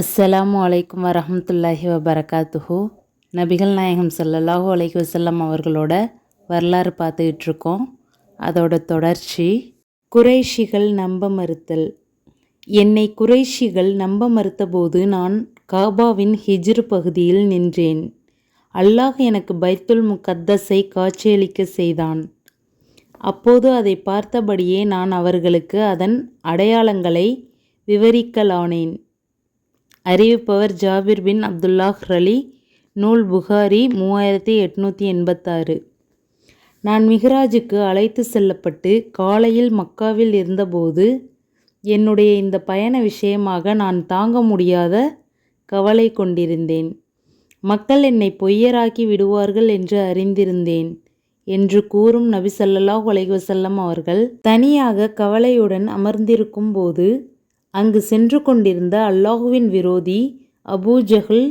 அஸ்ஸலாமு அலைக்கும் வரமத்துல்லாஹி வபரகாத்துஹு. நபிகள் நாயகம் ஸல்லல்லாஹு அலைஹி வசல்லம் அவர்களோட வரலாறு பார்த்துக்கிட்டு இருக்கோம் அதோட தொடர்ச்சி குறைஷிகள் நம்ப மறுத்தல். என்னை குறைஷிகள் நம்ப மறுத்தபோது நான் காபாவின் ஹிஜ்ர் பகுதியில் நின்றேன். அல்லாஹ் எனக்கு பைத்துல் முகத்தஸை காட்சியளிக்க செய்தான். அப்போது அதை பார்த்தபடியே நான் அவர்களுக்கு அதன் அடையாளங்களை விவரிக்கலானேன். அறிவிப்பவர் ஜாபிர் பின் அப்துல்லாஹ் ரலி நூல் புகாரி மூவாயிரத்தி எட்நூற்றி எண்பத்தாறு. நான் மிகராஜுக்கு அழைத்து செல்லப்பட்டு காலையில் மக்காவில் இருந்தபோது என்னுடைய இந்த பயண விஷயமாக நான் தாங்க முடியாத கவலை கொண்டிருந்தேன். மக்கள் என்னை பொய்யராக்கி விடுவார்கள் என்று அறிந்திருந்தேன் என்று கூறும் நபி ஸல்லல்லாஹு அலைஹி அவர்கள் தனியாக கவலையுடன் அமர்ந்திருக்கும் போது அங்கு சென்று கொண்டிருந்த அல்லாஹுவின் விரோதி அபூ ஜஹல்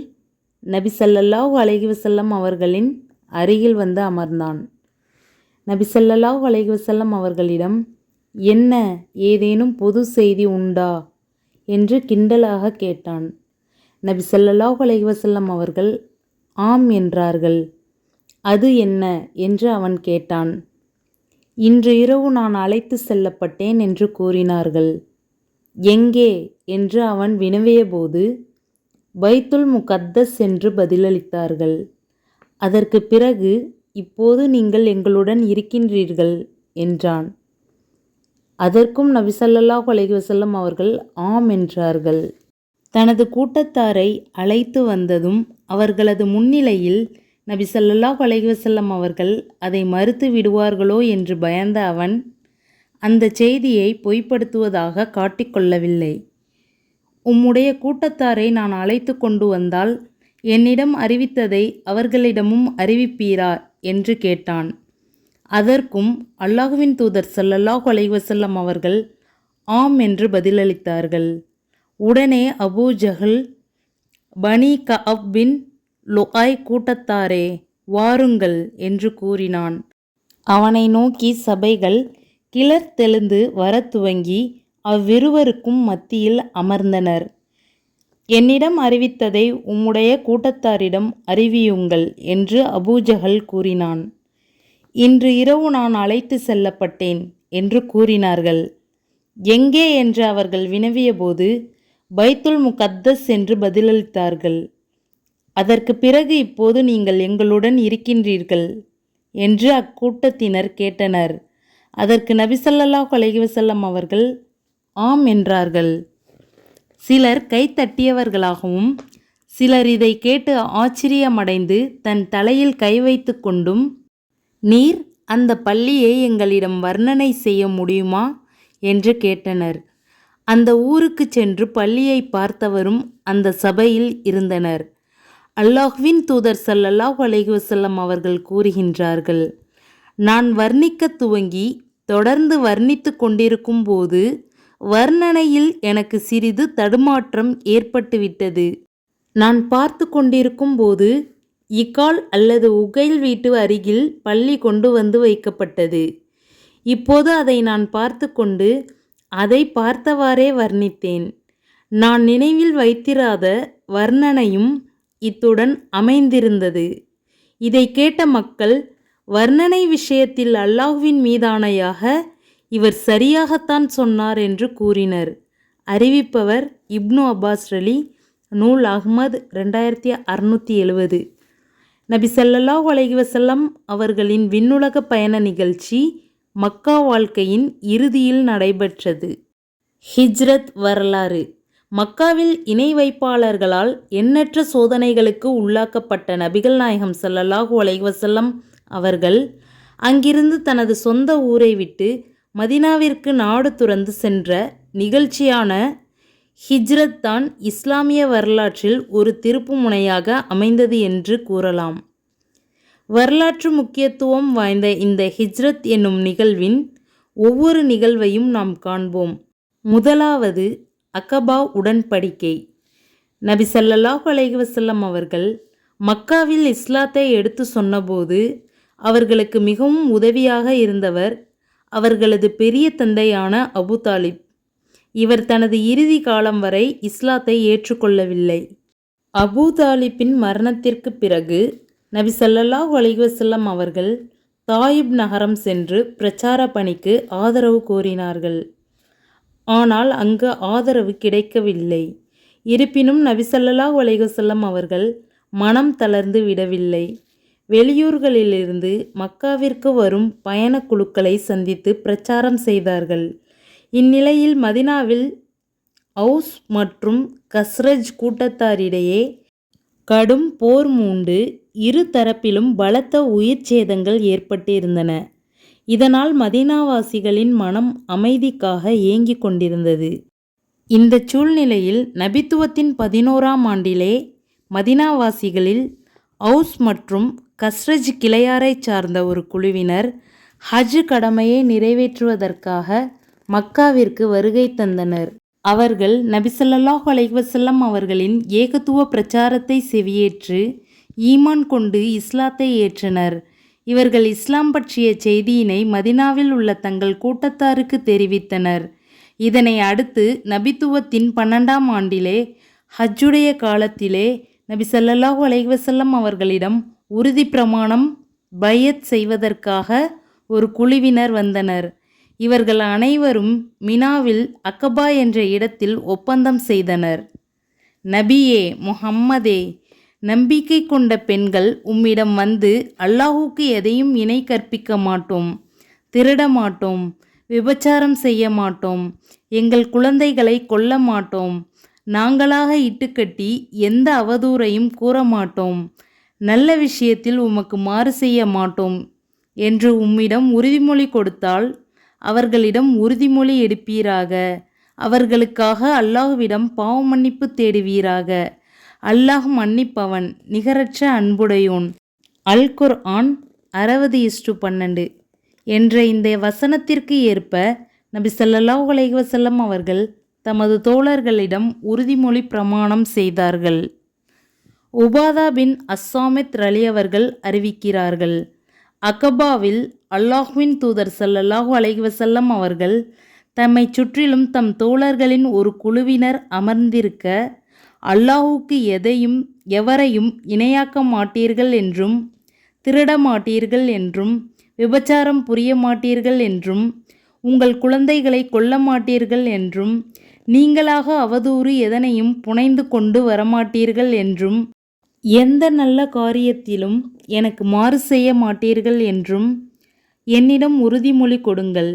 நபி ஸல்லல்லாஹு அலஹி வசல்லம் அவர்களின் அருகில் வந்து அமர்ந்தான். நபி ஸல்லல்லாஹு அலஹி வசல்லம் அவர்களிடம் என்ன ஏதேனும் பொது செய்தி உண்டா? என்று கிண்டலாக கேட்டான். நபி ஸல்லல்லாஹு அலஹி வசல்லம் அவர்கள் ஆம் என்றார்கள். அது என்ன? என்று அவன் கேட்டான். இன்று இரவு நான் அழைத்து செல்லப்பட்டேன் என்று கூறினார்கள். எங்கே? என்று அவன் வினவியபோது பைத்துல் முகத்தஸ் என்று பதிலளித்தார்கள். அதற்கு பிறகு இப்போது நீங்கள் எங்களுடன் இருக்கின்றீர்கள் என்றான். அதற்கும் நபிசல்லாஹ் அலைவசல்லம் அவர்கள் ஆம் என்றார்கள். தனது கூட்டத்தாரை அழைத்து வந்ததும் அவர்களது முன்னிலையில் நபி சல்லாஹ் அலைவசல்லம் அவர்கள் அதை மறுத்து விடுவார்களோ என்று பயந்த அவன் அந்த செய்தியை பொய்ப்படுத்துவதாக காட்டிக்கொள்ளவில்லை உம்முடைய கூட்டத்தாரை நான் அழைத்து கொண்டு வந்தால் என்னிடம் அறிவித்ததை அவர்களிடமும் அறிவிப்பீரா? என்று கேட்டான். அதற்கும் அல்லாஹுவின் தூதர் ஸல்லல்லாஹு அலைவசல்லம் அவர்கள் ஆம் என்று பதிலளித்தார்கள். உடனே அபூ ஜஹல் பனி கஅப் பின் லுஆய் கூட்டத்தாரே வாருங்கள் என்று கூறினான். அவனை நோக்கி சபைகள் கிளர்த்தெழுந்து வரத் துவங்கி அவ்விருவருக்கும் மத்தியில் அமர்ந்தனர். என்னிடம் அறிவித்ததை உம்முடைய கூட்டத்தாரிடம் அறிவியுங்கள் என்று அபூஜகல் கூறினான். இன்று இரவு நான் அழைத்து செல்லப்பட்டேன் என்று கூறினார்கள். எங்கே என்று அவர்கள் வினவியபோது பைத்துல் முகத்தஸ் என்று பதிலளித்தார்கள். அதற்கு பிறகு இப்போது நீங்கள் எங்களுடன் இருக்கின்றீர்கள் என்று அக்கூட்டத்தினர் கேட்டனர். அதற்கு நபிசல்லா ஸல்லல்லாஹு அவர்கள் ஆம் என்றார்கள். சிலர் கைத்தட்டியவர்களாகவும் சிலர் இதை கேட்டு ஆச்சரியமடைந்து தன் தலையில் கை வைத்து கொண்டும் நீர் அந்த பள்ளியை எங்களிடம் வர்ணனை செய்ய முடியுமா? என்று கேட்டனர். அந்த ஊருக்கு சென்று பள்ளியை பார்த்தவரும் அந்த சபையில் இருந்தனர். அல்லாஹ்வின் தூதர் சல்லல்லாஹ் அலைஹி அவர்கள் கூறுகின்றார்கள் நான் வர்ணிக்க துவங்கி தொடர்ந்து வர்ணித்து கொண்டிருக்கும் போது வர்ணனையில் எனக்கு சிறிது தடுமாற்றம் ஏற்பட்டுவிட்டது. நான் பார்த்து கொண்டிருக்கும் போது இக்கால் அல்லது உகைல் வீட்டு அருகில் பள்ளி கொண்டு வந்து வைக்கப்பட்டது. இப்போது அதை நான் பார்த்து கொண்டு அதை பார்த்தவாறே வர்ணித்தேன். நான் நினைவில் வைத்திராத வர்ணனையும் இத்துடன் அமைந்திருந்தது. இதை கேட்ட மக்கள் வர்ணனை விஷயத்தில் அல்லாஹ்வின் மீதானையாக இவர் சரியாகத்தான் சொன்னார் என்று கூறினர். அறிவிப்பவர் இப்னு அப்பாஸ் அலி நூல் அஹ்மத் ரெண்டாயிரத்தி அறுநூற்றி எழுவது நபி ஸல்லல்லாஹு அலைஹி அவர்களின் விண்ணுலக பயண நிகழ்ச்சி மக்கா வாழ்க்கையின் இறுதியில் நடைபெற்றது. ஹிஜ்ரத் வரலாறு. மக்காவில் இணை வைப்பாளர்களால் எண்ணற்ற சோதனைகளுக்கு உள்ளாக்கப்பட்ட நபிகள் நாயகம் சல்லல்லாஹு அலைஹி வசல்லம் அவர்கள் அங்கிருந்து தனது சொந்த ஊரை விட்டு மதினாவிற்கு நாடு துறந்து சென்ற நிகழ்ச்சியான ஹிஜ்ரத் தான் இஸ்லாமிய வரலாற்றில் ஒரு திருப்பு முனையாக அமைந்தது என்று கூறலாம். வரலாற்று முக்கியத்துவம் வாய்ந்த இந்த ஹிஜ்ரத் என்னும் நிகழ்வின் ஒவ்வொரு நிகழ்வையும் நாம் காண்போம். முதலாவது அகபா உடன்படிக்கை. நபி ஸல்லல்லாஹு அலைஹி வஸல்லம் அவர்கள் மக்காவில் இஸ்லாத்தை எடுத்து சொன்னபோது அவர்களுக்கு மிகவும் உதவியாக இருந்தவர் அவர்களது பெரிய தந்தையான அபு தாலிப். இவர் தனது இறுதி காலம் வரை இஸ்லாத்தை ஏற்றுக்கொள்ளவில்லை. அபூ தாலிப்பின் மரணத்திற்கு பிறகு நபி ஸல்லல்லாஹு அலிவசல்லம் அவர்கள் தாயிப் நகரம் சென்று பிரச்சார பணிக்கு ஆதரவு கோரினார்கள். ஆனால் அங்கு ஆதரவு கிடைக்கவில்லை. இருப்பினும் நபி ஸல்லல்லாஹு அவர்கள் மனம் தளர்ந்து விடவில்லை. வெளியூர்களிலிருந்து மக்காவிற்கு வரும் பயணக் குழுக்களை சந்தித்து பிரச்சாரம் செய்தார்கள். இந்நிலையில் மதினாவில் அவுஸ் மற்றும் கஸ்ரஜ் கூட்டத்தாரிடையே கடும் போர் மூண்டு இரு தரப்பிலும் பலத்த உயிர் சேதங்கள் ஏற்பட்டிருந்தன. இதனால் மதீனாவாசிகளின் மனம் அமைதிக்காக ஏங்கிக் கொண்டிருந்தது. இந்த சூழ்நிலையில் நபித்துவத்தின் பதினோராம் ஆண்டிலே மதினாவாசிகளில் அவுஸ் மற்றும் கஸ்ரஜ் கிளையாரைச் சார்ந்த ஒரு குழுவினர் ஹஜ் கடமையை நிறைவேற்றுவதற்காக மக்காவிற்கு வருகை தந்தனர். அவர்கள் நபிசல்லாஹ் அலைவசல்லம் அவர்களின் ஏகத்துவ பிரச்சாரத்தை செவியேற்று ஈமான் கொண்டு இஸ்லாத்தை ஏற்றனர். இவர்கள் இஸ்லாம் பற்றிய செய்தியினை மதினாவில் உள்ள தங்கள் கூட்டத்தாருக்கு தெரிவித்தனர். இதனை அடுத்து நபித்துவத்தின் பன்னெண்டாம் ஆண்டிலே ஹஜ்ஜுடைய காலத்திலே நபி சல்லல்லாஹு அலைவசல்லம் அவர்களிடம் உறுதி பிரமாணம் பையத் செய்வதற்காக ஒரு குழுவினர் வந்தனர். இவர்கள் அனைவரும் மினாவில் அக்கபா என்ற இடத்தில் ஒப்பந்தம் செய்தனர். நபியே முஹம்மதே நம்பிக்கை கொண்ட பெண்கள் உம்மிடம் வந்து அல்லாஹுக்கு எதையும் இணை கற்பிக்க மாட்டோம் திருட மாட்டோம் விபச்சாரம் செய்ய மாட்டோம் எங்கள் குழந்தைகளை கொல்ல மாட்டோம் நாங்களாக இட்டுக்கட்டி எந்த அவதூறையும் கூற மாட்டோம் நல்ல விஷயத்தில் உமக்கு மாறு செய்ய மாட்டோம் என்று உம்மிடம் உறுதிமொழி கொடுத்தால் அவர்களிடம் உறுதிமொழி எடுப்பீராக. அவர்களுக்காக அல்லாஹுவிடம் பாவ மன்னிப்பு தேடுவீராக. அல்லாஹ் மன்னிப்பவன் நிகரற்ற அன்புடையோன். அல் குர் ஆன் அறுபது இஸ்டு பன்னெண்டு. என்ற இந்த வசனத்திற்கு ஏற்ப நபி சல்லாஹ் அலைவசல்லம் அவர்கள் தமது தோழர்களிடம் உறுதிமொழி பிரமாணம் செய்தார்கள். உபாதா பின் அஸ்ஸாமித் ரலியவர்கள் அறிவிக்கிறார்கள். அகபாவில் அல்லாஹ்வின் தூதர் ஸல்லல்லாஹு அலைவசல்லம் அவர்கள் தம்மை சுற்றிலும் தம் தோழர்களின் ஒரு குழுவினர் அமர்ந்திருக்க அல்லாஹுக்கு எதையும் எவரையும் இணையாக்க மாட்டீர்கள் என்றும் திருட மாட்டீர்கள் என்றும் விபச்சாரம் புரிய மாட்டீர்கள் என்றும் உங்கள் குழந்தைகளை கொல்ல மாட்டீர்கள் என்றும் நீங்களாக அவதூறு எதனையும் புனைந்து கொண்டு வரமாட்டீர்கள் என்றும் எந்த நல்ல காரியத்திலும் எனக்கு மாறு செய்ய மாட்டீர்கள் என்றும் என்னிடம் உறுதிமொழி கொடுங்கள்.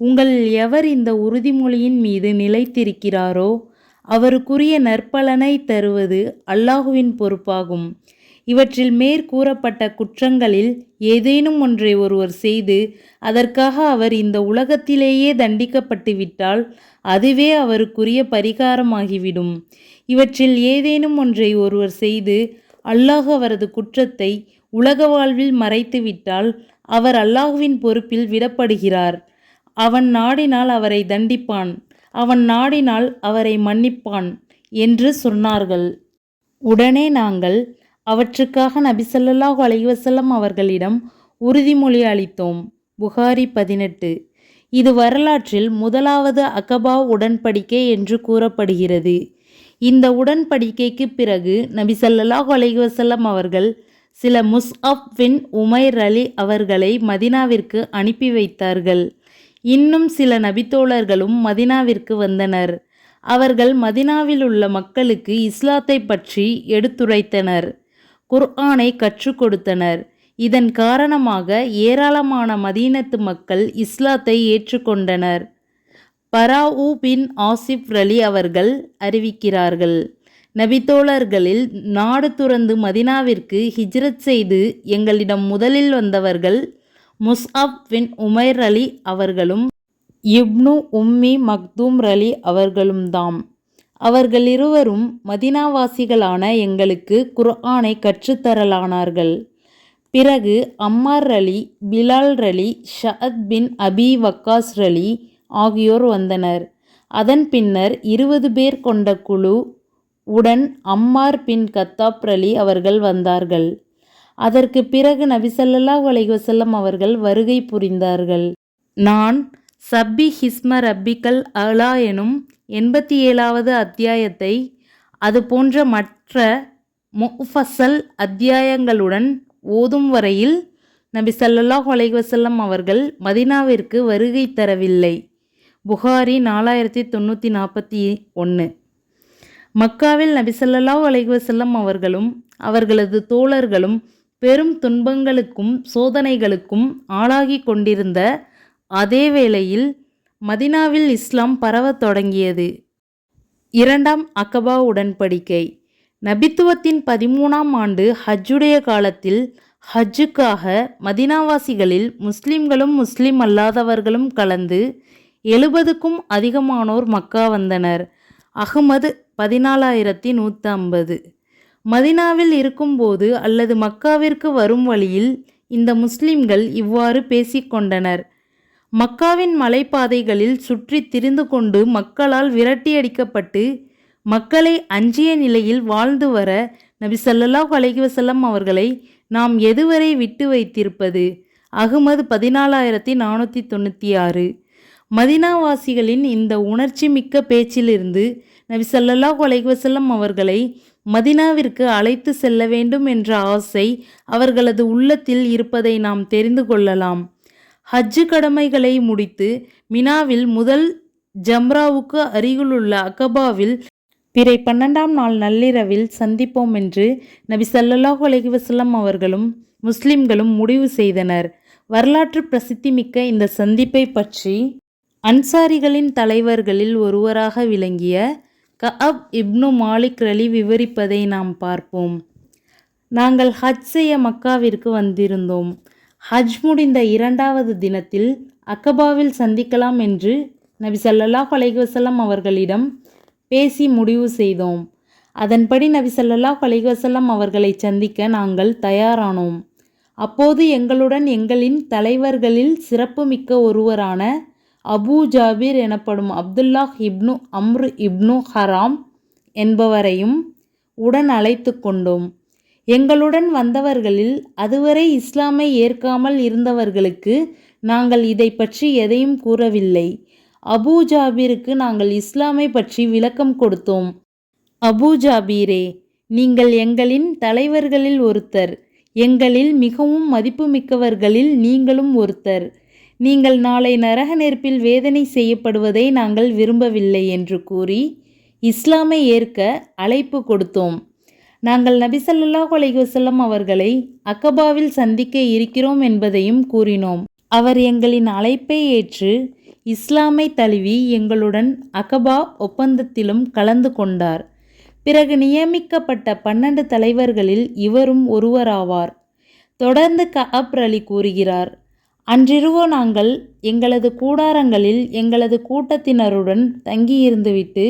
உங்கள் எவர் இந்த உறுதிமொழியின் மீது நிலைத்திருக்கிறாரோ அவருக்குரிய நற்பலனை தருவது அல்லாஹுவின் பொறுப்பாகும். இவற்றில் மேற்கூறப்பட்ட குற்றங்களில் ஏதேனும் ஒன்றை ஒருவர் செய்து அதற்காக அவர் இந்த உலகத்திலேயே தண்டிக்கப்பட்டு விட்டால் அதுவே அவருக்குரிய பரிகாரமாகிவிடும். இவற்றில் ஏதேனும் ஒன்றை ஒருவர் செய்து அல்லாஹ் அவரது குற்றத்தை உலக வாழ்வில் மறைத்துவிட்டால் அவர் அல்லாஹுவின் பொறுப்பில் விடப்படுகிறார். அவன் நாடினால் அவரை தண்டிப்பான். அவன் நாடினால் அவரை மன்னிப்பான் என்று சொன்னார்கள். உடனே நாங்கள் அவற்றுக்காக நபிசல்லாஹு அலைவசல்லம் அவர்களிடம் உறுதிமொழி அளித்தோம். புகாரி பதினெட்டு. இது வரலாற்றில் முதலாவது அகபா உடன்படிக்கை என்று கூறப்படுகிறது. இந்த உடன்படிக்கைக்கு பிறகு நபி சல்லாஹ் அலைவசல்லம் அவர்கள் சில முஸ்அப் பின் உமைர் அலி அவர்களை மதினாவிற்கு அனுப்பி வைத்தார்கள். இன்னும் சில நபித்தோழர்களும் மதினாவிற்கு வந்தனர். அவர்கள் மதினாவில் உள்ள மக்களுக்கு இஸ்லாத்தை பற்றி எடுத்துரைத்தனர். குர்ஆனை கற்றுக் கொடுத்தனர். இதன் காரணமாக ஏராளமான மதீனத்து மக்கள் இஸ்லாத்தை ஏற்றுக்கொண்டனர். பராவு பின் ஆசிப் ரலி அவர்கள் அறிவிக்கிறார்கள். நபித்தோழர்களில் நாடு துறந்து மதினாவிற்கு ஹிஜ்ரத் செய்து எங்களிடம் முதலில் வந்தவர்கள் முஸ்அப் பின் உமைர் அலி அவர்களும் இப்னு உம்மி மக்தூம் ரலி அவர்களும் தாம் அவர்கள் இருவரும் மதினாவாசிகளான எங்களுக்கு குர்ஆனை கற்றுத்தரலானார்கள் பிறகு அம்மார் ரலி பிலால் ரலி ஷஅத் பின் அபி வக்காஸ் ரலி ஆகியோர் வந்தனர். அதன் பின்னர் இருபது பேர் கொண்ட குழு உடன் அம்மார் பின் கத்தாப்ரலி அவர்கள் வந்தார்கள். அதற்கு பிறகு நபிசல்லா ஸல்லல்லாஹு அவர்கள் வருகை புரிந்தார்கள். நான் சப்பி ஹிஸ்ம ரப்பிக்கல் அலா எனும் எண்பத்தி ஏழாவது அத்தியாயத்தை அது போன்ற மற்ற முஃபசல் அத்தியாயங்களுடன் ஓதும் வரையில் நபி சல்லாஹ் அலைவசல்லம் அவர்கள் மதினாவிற்கு வருகை தரவில்லை. புகாரி நாலாயிரத்தி தொண்ணூற்றி நாற்பத்தி ஒன்று மக்காவில் நபி அலைவசல்லம் அவர்களும் அவர்களது தோழர்களும் பெரும் துன்பங்களுக்கும் சோதனைகளுக்கும் ஆளாகி கொண்டிருந்த அதே வேளையில் மதினாவில் இஸ்லாம் பரவத் தொடங்கியது. இரண்டாம் அகபா உடன்படிக்கை. நபித்துவத்தின் பதிமூணாம் ஆண்டு ஹஜ்ஜுடைய காலத்தில் ஹஜ்ஜுக்காக மதினாவாசிகளில் முஸ்லிம்களும் முஸ்லிம் அல்லாதவர்களும் கலந்து எழுபதுக்கும் அதிகமானோர் மக்கா வந்தனர். அகமது பதினாலாயிரத்தி நூற்றி ஐம்பது மதினாவில் இருக்கும்போது அல்லது மக்காவிற்கு வரும் வழியில் இந்த முஸ்லிம்கள் இவ்வாறு பேசிக்கொண்டனர் மக்காவின் மலைப்பாதைகளில் சுற்றி திரிந்து கொண்டு மக்களால் விரட்டியடிக்கப்பட்டு மக்களை அஞ்சிய நிலையில் வாழ்ந்து வர நபி ஸல்லல்லாஹு அலைஹி அவர்களை நாம் எதுவரை விட்டு வைத்திருப்பது? அகமது பதினாலாயிரத்தி நானூற்றி தொண்ணூற்றி ஆறு. மதினாவாசிகளின் இந்த உணர்ச்சி மிக்க பேச்சிலிருந்து நபி ஸல்லல்லாஹு அவர்களை மதினாவிற்கு அழைத்து செல்ல வேண்டும் என்ற ஆசை அவர்களது உள்ளத்தில் இருப்பதை நாம் தெரிந்து கொள்ளலாம். ஹஜ்ஜு கடமைகளை முடித்து மினாவில் முதல் ஜம்ராவுக்கு அருகிலுள்ள அகபாவில் பிறை பன்னெண்டாம் நாள் நள்ளிரவில் சந்திப்போம் என்று நபி சல்லல்லாஹ் அலைஹி அவர்களும் முஸ்லிம்களும் முடிவு செய்தனர். வரலாற்று பிரசித்தி மிக்க இந்த சந்திப்பை பற்றி அன்சாரிகளின் தலைவர்களில் ஒருவராக விளங்கிய கஅப் இப்னு மாலிக் ரலி விவரிப்பதை நாம் பார்ப்போம். நாங்கள் ஹஜ் செய்ய மக்காவிற்கு வந்திருந்தோம். ஹஜ் முடிந்த இரண்டாவது தினத்தில் அக்கபாவில் சந்திக்கலாம் என்று நபி ஸல்லல்லாஹு அலைஹி அவர்களிடம் பேசி முடிவு செய்தோம். அதன்படி நபி ஸல்லல்லாஹு அலைஹி அவர்களை சந்திக்க நாங்கள் தயாரானோம். அப்போது எங்களுடன் எங்களின் தலைவர்களில் சிறப்புமிக்க ஒருவரான அபூ ஜாபீர் எனப்படும் அப்துல்லாஹ் இப்னு அம்ரு இப்னு ஹராம் என்பவரையும் உடன் அழைத்து கொண்டோம். எங்களுடன் வந்தவர்களில் அதுவரை இஸ்லாமை ஏற்காமல் இருந்தவர்களுக்கு நாங்கள் இதை பற்றி எதையும் கூறவில்லை. அபூ ஜாபீருக்கு நாங்கள் இஸ்லாமை பற்றி விளக்கம் கொடுத்தோம். அபூ ஜாபீரே நீங்கள் எங்களின் தலைவர்களில் ஒருத்தர். எங்களில் மிகவும் மதிப்புமிக்கவர்களில் நீங்களும் ஒருத்தர். நீங்கள் நாளை நரக நெருப்பில் வேதனை செய்யப்படுவதை நாங்கள் விரும்பவில்லை என்று கூறி இஸ்லாமை ஏற்க அழைப்பு கொடுத்தோம். நாங்கள் நபிசல்லாஹ் ஸல்லல்லாஹு அவர்களை அக்கபாவில் சந்திக்க இருக்கிறோம் என்பதையும் கூறினோம். அவர் எங்களின் அழைப்பை ஏற்று இஸ்லாமை தழுவி எங்களுடன் அகபா ஒப்பந்தத்திலும் கலந்து கொண்டார். பிறகு நியமிக்கப்பட்ட பன்னெண்டு தலைவர்களில் இவரும் ஒருவராவார். தொடர்ந்து கஅப் அலி கூறுகிறார். அன்றிரவு நாங்கள் எங்களது கூடாரங்களில் எங்களது கூட்டத்தினருடன் தங்கியிருந்துவிட்டு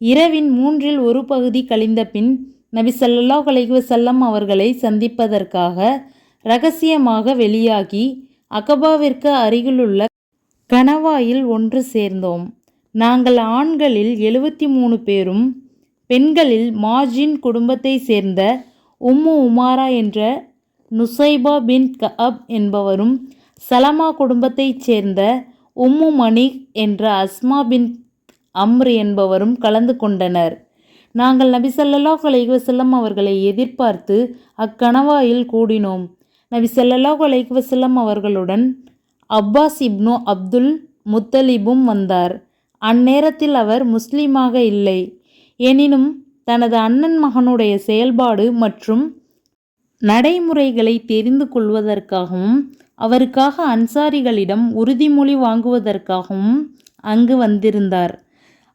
இரவின் மூன்றில் ஒரு பகுதி கழிந்த பின் நபி ஸல்லல்லாஹு அலைஹி அவர்களை சந்திப்பதற்காக ரகசியமாக வெளியாகி அகபாவிற்கு அருகிலுள்ள கணவாயில் ஒன்று சேர்ந்தோம். நாங்கள் ஆண்களில் எழுபத்தி மூணு பேரும் பெண்களில் மாஜின் குடும்பத்தை சேர்ந்த உம்மு உமாரா என்ற நுசைபா பின் கஅப் என்பவரும் சலமா குடும்பத்தைச் சேர்ந்த உம்மு மணிக் என்ற அஸ்மா பின் அம்ர் என்பவரும் கலந்து கொண்டனர். நாங்கள் நபி ஸல்லல்லாஹு அலைஹி அவர்களை எதிர்பார்த்து அக்கணவாயில் கூடினோம். நபி ஸல்லல்லாஹு அலைஹி அவர்களுடன் அப்பாஸ் இப்னு அப்துல் முத்தலிபும் வந்தார். அந்நேரத்தில் அவர் முஸ்லீமாக இல்லை. எனினும் தனது அண்ணன் மகனுடைய செயல்பாடு மற்றும் நடைமுறைகளை தெரிந்து கொள்வதற்காகவும் அவருக்காக அன்சாரிகளிடம் உறுதிமொழி வாங்குவதற்காகவும் அங்கு வந்திருந்தார்.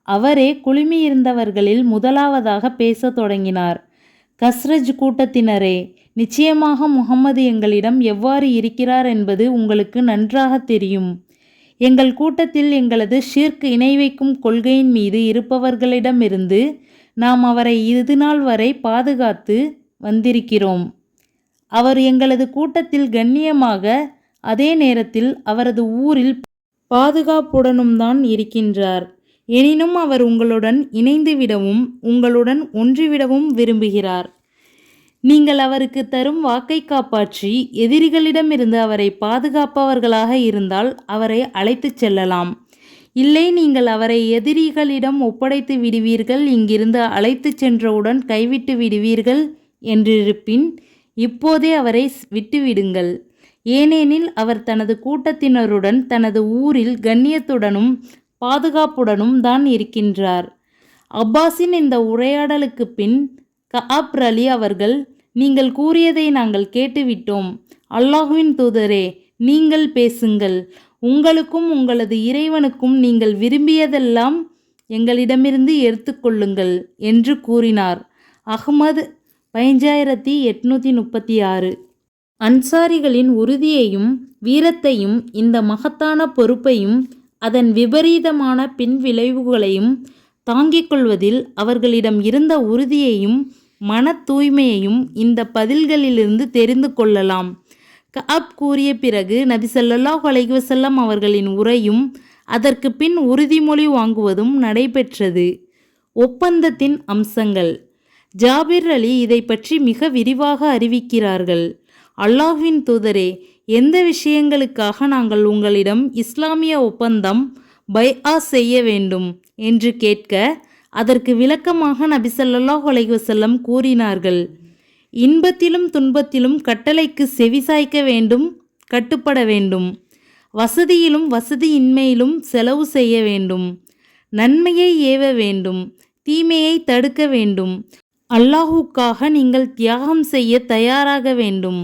அவரே குழுமியிருந்தவர்களில் முதலாவதாக பேசத் தொடங்கினார். கஸ்ரஜ் கூட்டத்தினரே நிச்சயமாக முகம்மது எங்களிடம் எவ்வாறு இருக்கிறார் என்பது உங்களுக்கு நன்றாக தெரியும். எங்கள் கூட்டத்தில் எங்களது ஷிர்க் இணை வைக்கும் கொள்கையின் மீது இருப்பவர்களிடமிருந்து நாம் அவரை இதுநாள் வரை பாதுகாத்து வந்திருக்கிறோம். அவர் எங்களது கூட்டத்தில் கண்ணியமாக அதே நேரத்தில் அவரது ஊரில் பாதுகாப்புடனும் தான் இருக்கின்றார். எனினும் அவர் உங்களுடன் இணைந்துவிடவும் உங்களுடன் ஒன்றிவிடவும் விரும்புகிறார். நீங்கள் அவருக்கு தரும் வாக்கை காப்பாற்றி எதிரிகளிடமிருந்து அவரை பாதுகாப்பவர்களாக இருந்தால் அவரை அழைத்துச் செல்லலாம். இல்லை நீங்கள் அவரை எதிரிகளிடம் ஒப்படைத்து விடுவீர்கள் இங்கிருந்து அழைத்துச் சென்றவுடன் கைவிட்டு விடுவீர்கள் என்றிருப்பின் இப்போதே அவரை விட்டுவிடுங்கள். ஏனெனில் அவர் தனது கூட்டத்தினருடன் தனது ஊரில் கண்ணியத்துடனும் பாதுகாப்புடனும் தான் இருக்கின்றார். அப்பாஸின் இந்த உரையாடலுக்கு பின் கஅப் அலி அவர்கள் நீங்கள் கூறியதை நாங்கள் கேட்டுவிட்டோம். அல்லாஹுவின் தூதரே நீங்கள் பேசுங்கள். உங்களுக்கும் உங்களது இறைவனுக்கும் நீங்கள் விரும்பியதெல்லாம் எங்களிடமிருந்து எடுத்துக்கொள்ளுங்கள் என்று கூறினார். அகமது பதினஞ்சாயிரத்தி எட்நூற்றி முப்பத்தி ஆறு. அன்சாரிகளின் உறுதியையும் வீரத்தையும் இந்த மகத்தான பொறுப்பையும் அதன் விபரீதமான பின்விளைவுகளையும் தாங்கிக் கொள்வதில் அவர்களிடம் இருந்த உறுதியையும் மன தூய்மையையும் இந்த பதில்களிலிருந்து தெரிந்து கொள்ளலாம். கஅப் கூறிய பிறகு நபி ஸல்லல்லாஹு அலைஹி அவர்களின் உரையும் அதற்கு பின் உறுதிமொழி வாங்குவதும் நடைபெற்றது. ஒப்பந்தத்தின் அம்சங்கள். ஜாபிர் அலி இதை பற்றி மிக விரிவாக அறிவிக்கிறார்கள். அல்லாஹ்வின் தூதரே எந்த விஷயங்களுக்காக நாங்கள் உங்களிடம் இஸ்லாமிய ஒப்பந்தம் பைஆ செய்ய வேண்டும் என்று கேட்க அதற்கு விளக்கமாக நபி ஸல்லல்லாஹு கூறினார்கள். இன்பத்திலும் துன்பத்திலும் கட்டளைக்கு செவிசாய்க்க வேண்டும் கட்டுப்பட வேண்டும். வசதியிலும் வசதியின்மையிலும் செலவு செய்ய வேண்டும். நன்மையை ஏவ வேண்டும் தீமையை தடுக்க வேண்டும். அல்லாஹுக்காக நீங்கள் தியாகம் செய்ய தயாராக வேண்டும்.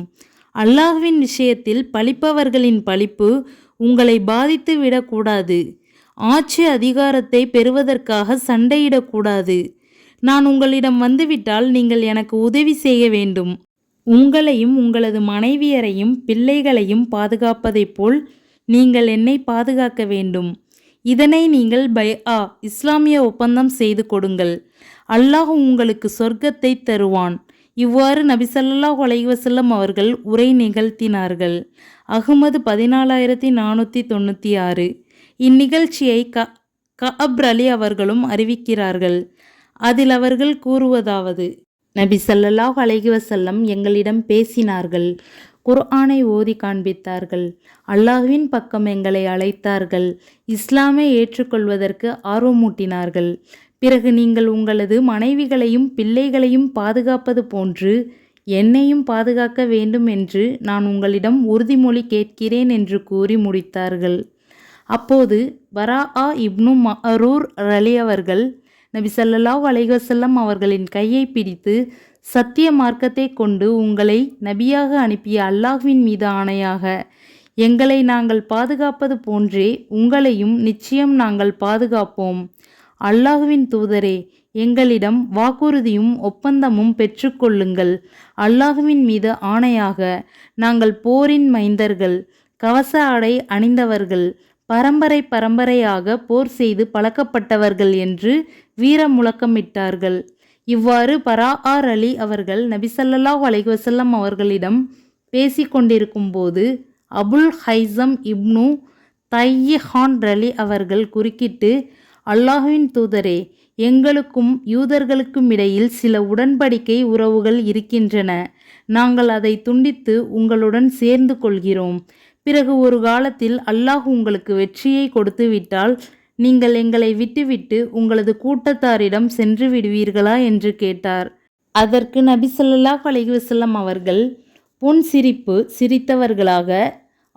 அல்லாஹுவின் விஷயத்தில் பழிப்பவர்களின் பழிப்பு உங்களை பாதித்து விடக்கூடாது. ஆட்சி அதிகாரத்தை பெறுவதற்காக சண்டையிடக்கூடாது. நான் உங்களிடம் வந்துவிட்டால் நீங்கள் எனக்கு உதவி செய்ய வேண்டும். உங்களையும் உங்களது மனைவியரையும் பிள்ளைகளையும் பாதுகாப்பதைப் போல் நீங்கள் என்னை பாதுகாக்க வேண்டும். இதனை நீங்கள் பை ஆ இஸ்லாமிய ஒப்பந்தம் செய்து கொடுங்கள். அல்லாஹ் உங்களுக்கு சொர்க்கத்தை தருவான். இவ்வாறு நபிசல்லாஹ் அலைவசல்லம் அவர்கள் உரை நிகழ்த்தினார்கள். அகமது பதினாலாயிரத்தி நானூற்றி தொண்ணூற்றி ஆறு. இந்நிகழ்ச்சியை க கஅப் அலி அவர்களும் அறிவிக்கிறார்கள். அதில் அவர்கள் கூறுவதாவது நபி சல்லல்லாஹ் அலைஹி வசல்லம் எங்களிடம் பேசினார்கள். குர்ஆனை ஓதி காண்பித்தார்கள். அல்லாஹ்வின் பக்கம் எங்களை அழைத்தார்கள். இஸ்லாமை ஏற்றுக்கொள்வதற்கு ஆர்வமூட்டினார்கள். பிறகு நீங்கள் உங்களது மனைவிகளையும் பிள்ளைகளையும் பாதுகாப்பது போன்று என்னையும் பாதுகாக்க வேண்டும் என்று நான் உங்களிடம் உறுதிமொழி கேட்கிறேன் என்று கூறி முடித்தார்கள். அப்போது வரா ஆ இப்னு மரூர் ரலி அவர்கள் நபி ஸல்லல்லாஹு அலைஹி அவர்களின் கையை பிடித்து சத்திய மார்க்கத்தை கொண்டு உங்களை நபியாக அனுப்பிய அல்லாஹ்வின் மீது ஆணையாக எங்களை நாங்கள் பாதுகாப்பது போன்றே உங்களையும் நிச்சயம் நாங்கள் பாதுகாப்போம். அல்லாஹுவின் தூதரே எங்களிடம் வாக்குறுதியும் ஒப்பந்தமும் பெற்றுக்கொள்ளுங்கள் அல்லாஹுவின் மீது ஆணையாக நாங்கள் போரின் மைந்தர்கள் கவச ஆடை அணிந்தவர்கள் பரம்பரை பரம்பரையாக போர் செய்து பழக்கப்பட்டவர்கள் என்று வீர முழக்கமிட்டார்கள் இவ்வாறு பரா ஆர் அலி அவர்கள் நபிசல்லாஹ் அலைவசல்லம் அவர்களிடம் அவர்களிடம் பேசிக்கொண்டிருக்கும் போது அபுல் ஹைசம் இப்னு தையஹான் ரலி அவர்கள் குறுக்கிட்டு அல்லாஹுவின் தூதரே எங்களுக்கும் யூதர்களுக்கும் இடையில் சில உடன்படிக்கை உறவுகள் இருக்கின்றன. நாங்கள் அதை துண்டித்து உங்களுடன் சேர்ந்து கொள்கிறோம். பிறகு ஒரு காலத்தில் அல்லாஹ் உங்களுக்கு வெற்றியை கொடுத்து விட்டால் நீங்கள் எங்களை விட்டுவிட்டு உங்களது கூட்டத்தாரிடம் சென்று விடுவீர்களா என்று கேட்டார். அதற்கு நபி ஸல்லல்லாஹு அவர்கள் புன் சிரிப்பு சிரித்தவர்களாக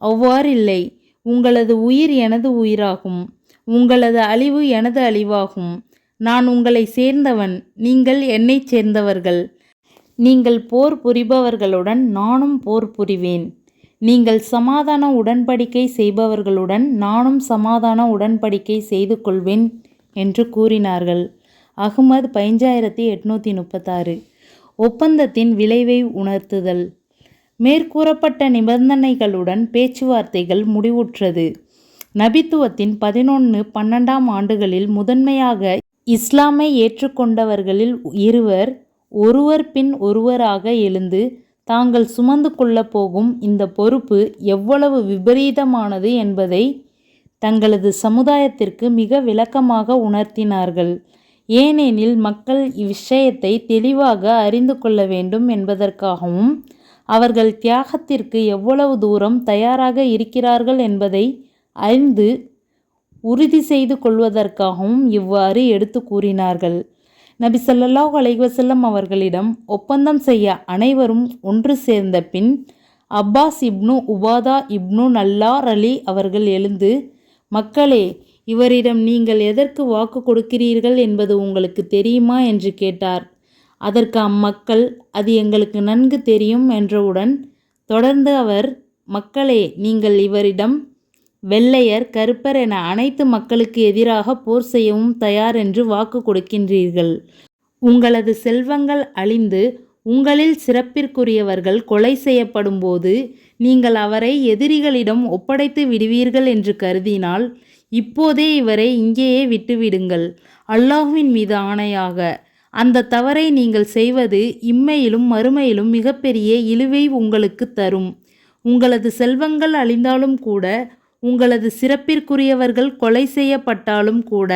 அவ்வாறில்லை உங்களது உயிர் எனது உயிராகும் உங்களது அழிவு எனது அழிவாகும். நான் உங்களை சேர்ந்தவன் நீங்கள் என்னைச் சேர்ந்தவர்கள். நீங்கள் போர் புரிபவர்களுடன் நானும் போர் புரிவேன். நீங்கள் சமாதான உடன்படிக்கை செய்பவர்களுடன் நானும் சமாதான உடன்படிக்கை செய்து கொள்வேன் என்று கூறினார்கள். அகமது பதினஞ்சாயிரத்தி எட்நூற்றி முப்பத்தாறு. ஒப்பந்தத்தின் விளைவை உணர்த்துதல். மேற்கூறப்பட்ட நிபந்தனைகளுடன் பேச்சுவார்த்தைகள் முடிவுற்றது. நபித்துவத்தின் பதினொன்று பன்னெண்டாம் ஆண்டுகளில் முதன்மையாக இஸ்லாமை ஏற்றுக்கொண்டவர்களில் இருவர் ஒருவர் பின் ஒருவராக எழுந்து தாங்கள் சுமந்து கொள்ளப் போகும் இந்த பொறுப்பு எவ்வளவு விபரீதமானது என்பதை தங்களது சமுதாயத்திற்கு மிக விளக்கமாக உணர்த்தினார்கள். ஏனெனில் மக்கள் இவ்விஷயத்தை தெளிவாக அறிந்து கொள்ள வேண்டும் என்பதற்காகவும் அவர்கள் தியாகத்திற்கு எவ்வளவு தூரம் தயாராக இருக்கிறார்கள் என்பதை அறிந்து உறுதி செய்து கொள்வதற்காகவும் இவ்வாறு எடுத்து கூறினார்கள். நபி ஸல்லல்லாஹு அலைவசல்லம் அவர்களிடம் ஒப்பந்தம் செய்ய அனைவரும் ஒன்று சேர்ந்த பின் அப்பாஸ் இப்னு உபாதா இப்னு நல்லார் அலி அவர்கள் எழுந்து மக்களே இவரிடம் நீங்கள் எதற்கு வாக்கு கொடுக்கிறீர்கள் என்பது உங்களுக்கு தெரியுமா? என்று கேட்டார். அதற்கு அம்மக்கள் அது எங்களுக்கு நன்கு தெரியும் என்றவுடன் தொடர்ந்து அவர் மக்களே நீங்கள் இவரிடம் வெள்ளையர் கருப்பர் என அனைத்து மக்களுக்கு எதிராக போர் செய்யவும் தயார் என்று வாக்கு கொடுக்கின்றீர்கள். உங்களது செல்வங்கள் அழிந்து உங்களில் சிறப்பிற்குரியவர்கள் கொலை செய்யப்படும்போது நீங்கள் அவரை எதிரிகளிடம் ஒப்படைத்து விடுவீர்கள் என்று கருதினால் இப்போதே இவரை இங்கேயே விட்டுவிடுங்கள். அல்லாஹுவின் மீது ஆணையாக அந்த தவறை நீங்கள் செய்வது இம்மையிலும் மறுமையிலும் மிகப்பெரிய இழுவை உங்களுக்கு தரும். உங்களது செல்வங்கள் அழிந்தாலும் கூட உங்களது சிறப்பிற்குரியவர்கள் கொலை செய்யப்பட்டாலும் கூட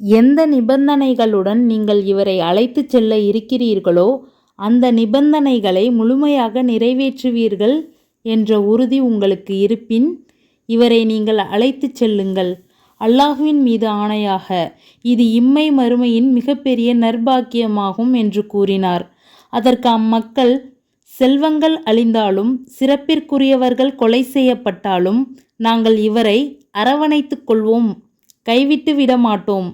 எந்த நிபந்தனைகளுடன் நீங்கள் இவரை அழைத்துச் செல்ல இருக்கிறீர்களோ அந்த நிபந்தனைகளை முழுமையாக நிறைவேற்றுவீர்கள் என்ற உறுதி உங்களுக்கு இருப்பின் இவரை நீங்கள் அழைத்துச் செல்லுங்கள். அல்லாஹுவின் மீது ஆணையாக இது இம்மை மறுமையின் மிகப்பெரிய நற்பாக்கியமாகும் என்று கூறினார். அதற்கு அம்மக்கள் செல்வங்கள் அழிந்தாலும் சிறப்பிற்குரியவர்கள் கொலை செய்யப்பட்டாலும் நாங்கள் இவரை அரவணைத்துக் கொள்வோம் கைவிட்டு விட மாட்டோம்.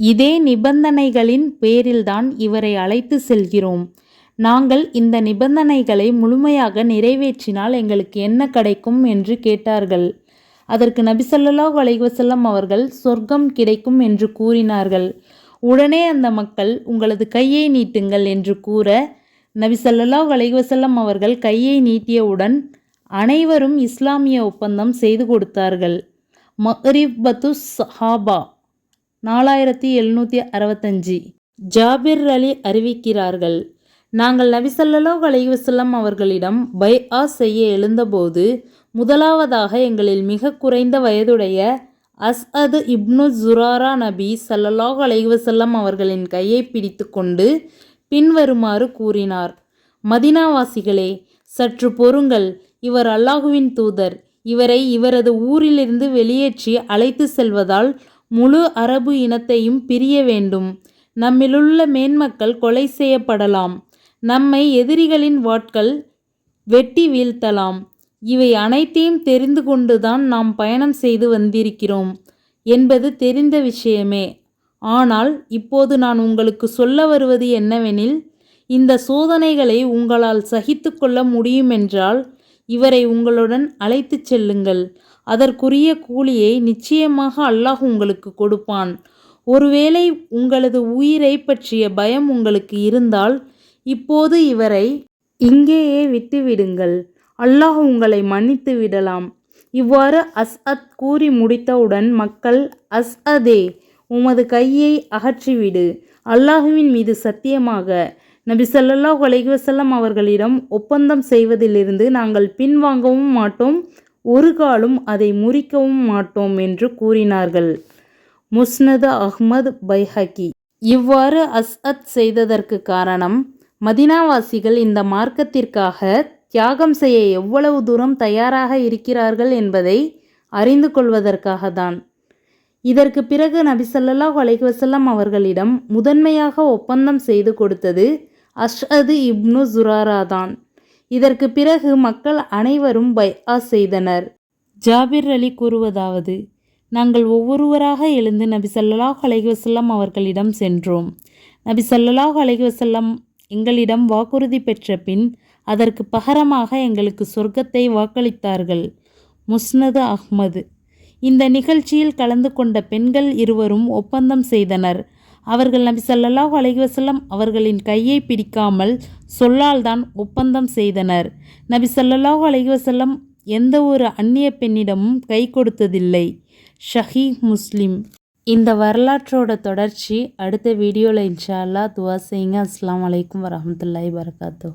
இதே நிபந்தனைகளின் பேரில்தான் இவரை அழைத்து செல்கிறோம். நாங்கள் இந்த நிபந்தனைகளை முழுமையாக நிறைவேற்றினால் எங்களுக்கு என்ன கிடைக்கும் என்று கேட்டார்கள். அதற்கு நபிசல்லாஹ் அலைவசல்லம் அவர்கள் சொர்க்கம் கிடைக்கும் என்று கூறினார்கள். உடனே அந்த மக்கள் உங்களது கையை நீட்டுங்கள் என்று கூற நபி ஸல்லல்லாஹு அலைஹி அவர்கள் கையை நீட்டியவுடன் அனைவரும் இஸ்லாமிய ஒப்பந்தம் செய்து கொடுத்தார்கள். மஹரிபத்து சஹாபா நாலாயிரத்தி எழுநூற்றி அறுபத்தஞ்சி. ஜாபிர் அலி அறிவிக்கிறார்கள் நாங்கள் நபி அலைவசல்லம் அவர்களிடம் பை ஆ செய்ய எழுந்தபோது முதலாவதாக எங்களில் மிக குறைந்த வயதுடைய அஸ்அது இப்னு ஜுராரா நபி ஸல்லல்லாஹு அலைவசல்லம் அவர்களின் கையை பிடித்து கொண்டு பின்வருமாறு கூறினார். மதினாவாசிகளே சற்று பொறுங்கள். இவர் அல்லாஹுவின் தூதர். இவரை இவரது ஊரிலிருந்து வெளியேற்றி அழைத்து செல்வதால் முழு அரபு இனத்தையும் பிரிய வேண்டும். நம்மிலுள்ள மேன்மக்கள் கொலை செய்யப்படலாம். நம்மை எதிரிகளின் வாட்கள் வெட்டி வீழ்த்தலாம். இவை அனைத்தையும் தெரிந்து கொண்டுதான் நாம் பயணம் செய்து வந்திருக்கிறோம் என்பது தெரிந்த விஷயமே. ஆனால் இப்போது நான் உங்களுக்கு சொல்ல வருவது என்னவெனில் இந்த சோதனைகளை உங்களால் சகித்து கொள்ள முடியுமென்றால் இவரை உங்களுடன் அழைத்துச் செல்லுங்கள். அதற்குரிய கூலியை நிச்சயமாக அல்லாஹ் உங்களுக்கு கொடுப்பான். ஒருவேளை உங்களது உயிரை பற்றிய பயம் உங்களுக்கு இருந்தால் இப்போது இவரை இங்கேயே விட்டுவிடுங்கள். அல்லாஹ் உங்களை மன்னித்து விடலாம் இவ்வாறு அஸ்அத் கூறி முடித்தவுடன் மக்கள் அஸ்அதே உமது கையை அகற்றிவிடு. அல்லாஹுவின் மீது சத்தியமாக. நபி ஸல்லல்லாஹு அலைஹி அவர்களிடம் ஒப்பந்தம் செய்வதிலிருந்து நாங்கள் பின்வாங்கவும் மாட்டோம் ஒரு காலும் அதை முறிக்கவும் மாட்டோம் என்று கூறினார்கள். முஸ்னது அஹ்மத் பைஹக்கி. இவ்வாறு அஸ்அத் செய்ததற்கு காரணம் மதினாவாசிகள் இந்த மார்க்கத்திற்காக தியாகம் செய்ய எவ்வளவு தூரம் தயாராக இருக்கிறார்கள் என்பதை அறிந்து கொள்வதற்காக தான் இதற்கு பிறகு நபி ஸல்லல்லாஹு அவர்களிடம் முதன்மையாக ஒப்பந்தம் செய்து கொடுத்தது அஷ்ஹது இப்னு ஜுராரா தான். இதற்கு பிறகு மக்கள் அனைவரும் பைஆ செய்தனர். ஜாபிர் அலி கூறுவதாவது நாங்கள் ஒவ்வொருவராக எழுந்து நபி சல்லாஹ் அலைஹி அவர்களிடம் சென்றோம். நபி சல்லாஹ் அலைஹி எங்களிடம் வாக்குறுதி பெற்ற பின் அதற்கு பகரமாக எங்களுக்கு சொர்க்கத்தை வாக்களித்தார்கள். முஸ்னது அஹ்மது இந்த நிகழ்ச்சியில் கலந்து கொண்ட பெண்கள் இருவரும் ஒப்பந்தம் செய்தனர். அவர்கள் நபி ஸல்லல்லாஹு அலைவசல்லம் அவர்களின் கையை பிடிக்காமல் சொல்லால் தான் ஒப்பந்தம் செய்தனர். நபி ஸல்லல்லாஹு அலைவசல்லம் எந்த ஒரு அந்நிய பெண்ணிடமும் கை கொடுத்ததில்லை. ஷஹீ முஸ்லிம். இந்த வரலாற்றோட தொடர்ச்சி அடுத்த வீடியோவில் இன்ஷா அல்லாஹ் துவா செய்யுங்க. அஸ்லாம் அலைக்கும் வரமத்துல்லாய் வரகாத்து